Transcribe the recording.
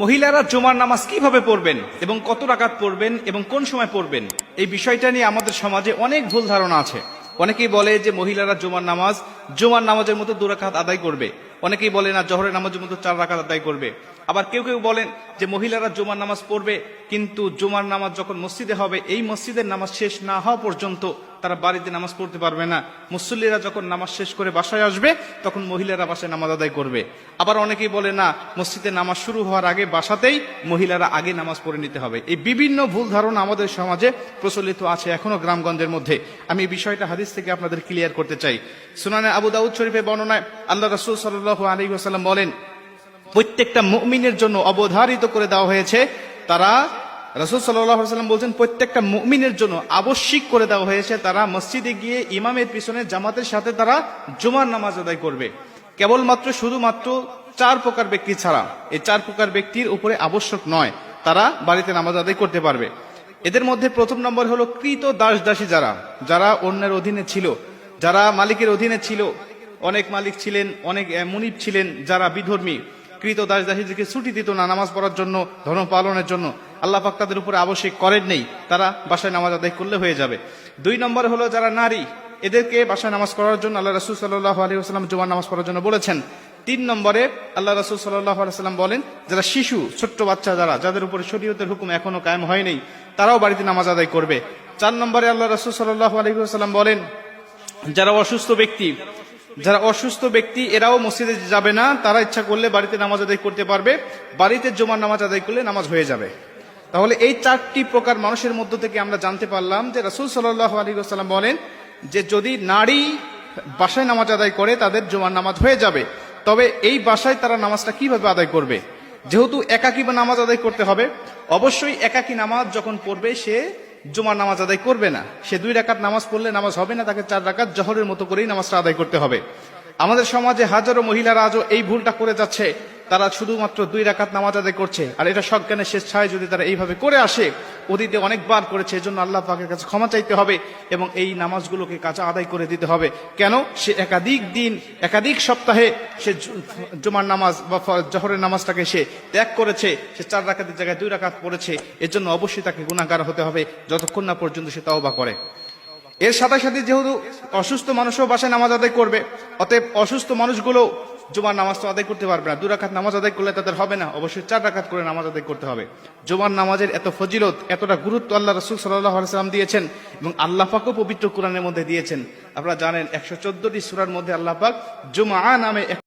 মহিলারা জুমার নামাজ কীভাবে পড়বেন এবং কত রাকাত পড়বেন এবং কোন সময় পড়বেন, এই বিষয়টা নিয়ে আমাদের সমাজে অনেক ভুল ধারণা আছে। অনেকেই বলে যে মহিলারা জুমার নামাজ, জুমার নামাজের মতো দু রাকাত আদায় করবে। অনেকেই বলে না, জহরের নামাজের মতো চার রাকাত আদায় করবে। আবার কেউ কেউ বলেন যে মহিলারা জুমার নামাজ পড়বে, কিন্তু জুমার নামাজ যখন মসজিদে হবে, এই মসজিদের নামাজ শেষ না হওয়া পর্যন্ত তারা বাড়িতে নামাজ পড়তে পারবে না। মুসল্লিরা যখন নামাজ শেষ করে বাসায় আসবে, তখন মহিলারা বাসায় নামাজ আদায় করবে। আবার অনেকেই বলে, না, মসজিদে নামাজ শুরু হওয়ার আগে বাসাতেই মহিলারা আগে নামাজ পড়ে নিতে হবে। এই বিভিন্ন ভুল ধারণা আমাদের সমাজে প্রচলিত আছে এখনও গ্রামগঞ্জের মধ্যে। আমি এই বিষয়টা হাদিস থেকে আপনাদের ক্লিয়ার করতে চাই। সুনানে আবু দাউদ শরীফে বর্ণনায় আল্লাহ রসুল সাল্লাহ আলী ওসাল্লাম বলেন, প্রত্যেকটা মুমিনের জন্য অবধারিত করে দেওয়া হয়েছে, তারা রসুল সাল্লাম বলছেন, প্রত্যেকটা মুমিনের জন্য আবশ্যিক করে দেওয়া হয়েছে, তারা মসজিদে গিয়ে ইমামের পিছনে জামাতের সাথে তারা জুমার নামাজ আদায় করবে। কেবলমাত্র শুধুমাত্র চার প্রকার ব্যক্তি ছাড়া। এই চার প্রকার ব্যক্তির উপরে আবশ্যক নয়, তারা বাড়িতে নামাজ আদায় করতে পারবে। এদের মধ্যে প্রথম নম্বর হলো কৃত দাস দাসী যারা যারা অন্যের অধীনে ছিল, যারা মালিকের অধীনে ছিল। অনেক মালিক ছিলেন, অনেক মুনিব ছিলেন, যারা বিধর্মী। কৃত দাস দাসীদেরকে ছুটি দিত না নামাজ পড়ার জন্য, ধর্ম পালনের জন্য। আল্লাহ পাক তাদের উপরে আবশ্যক করেন নেই। তারা বাসায় নামাজ আদায় করলে হয়ে যাবে। দুই নম্বর হলো যারা নারী, এদেরকে বাসায় নামাজ পড়ার জন্য আল্লাহ রসুল সাল্লাহ আলী জুমার নামাজ পড়ার জন্য বলেছেন। তিন নম্বরে আল্লাহ রসুল সাল্লাহ আলাইসাল্লাম বলেন, যারা শিশু, ছোট্ট বাচ্চা যারা, যাদের উপরে শরীয়তের হুকুম এখনও কায়েম হয়নি তারাও বাড়িতে নামাজ আদায় করবে। চার নম্বরে আল্লাহ রসুল সাল্লাহ আলী সাল্লাম বলেন, যারা অসুস্থ ব্যক্তি যারা অসুস্থ ব্যক্তি, এরাও মসজিদে যাবে না। তারা ইচ্ছা করলে বাড়িতে নামাজ আদায় করতে পারবে। বাড়িতে জমার নামাজ আদায় করলে নামাজ হয়ে যাবে। তাহলে এই চারটি প্রকার মানুষের মধ্য থেকে আমরা জানতে পারলাম যে রাসুল সাল্লাহ আলী বলেন যে যদি নারী বাসায় নামাজ আদায় করে, তাদের জমার নামাজ হয়ে যাবে। তবে এই বাসায় তারা নামাজটা কীভাবে আদায় করবে? যেহেতু একাকী নামাজ আদায় করতে হবে। অবশ্যই একাকী নামাজ যখন পড়বে, সে জুমার নামাজ আদায় করবে না। সে দুই রাকাত নামাজ পড়লে নামাজ হবে না, তাকে চার রাকাত জহরের মতো করেই নামাজটা আদায় করতে হবে। আমাদের সমাজে হাজারো মহিলারা আজও এই ভুলটা করে যাচ্ছে, তারা শুধুমাত্র দুই রাকাত নামাজ আদায় করছে। আর এটা সজ্ঞানের শেষ ছায় যদি তারা এইভাবে করে আসে অতীতে অনেকবার করেছে, এজন্য আল্লাহ পাকের কাছে ক্ষমা চাইতে হবে এবং এই নামাজগুলোকে কাজা আদায় করে দিতে হবে। কেন? সে একাধিক দিন, একাধিক সপ্তাহে সে জুমার নামাজ বা জহরের নামাজটাকে সে ত্যাগ করেছে, সে চার রাকাতের জায়গায় দুই রাকাত পড়েছে এর জন্য অবশ্যই তাকে গুণাগার হতে হবে যতক্ষণ না পর্যন্ত সে তওবা করে। এর সাথে সাথে যেহেতু অসুস্থ মানুষও বাসায় নামাজ আদায় করবে, অতএব অসুস্থ মানুষগুলো জুমার নামাজ তো আদায় করতে পারবে না। দু রাখাত নামাজ আদায় করলে তাদের হবে না। অবশ্যই চার রাখাত করে নামাজ আদায় করতে হবে। জুমার নামাজের এত ফজিলত, এতটা গুরুত্ব আল্লাহ রসুল সাল্লাহ সাল্লাম দিয়েছেন এবং আল্লাহ পাকও পবিত্র কোরআনের মধ্যে দিয়েছেন। আপনারা জানেন, একশো চোদ্দটি সুরার মধ্যে আল্লাহ পাক জুমা নামে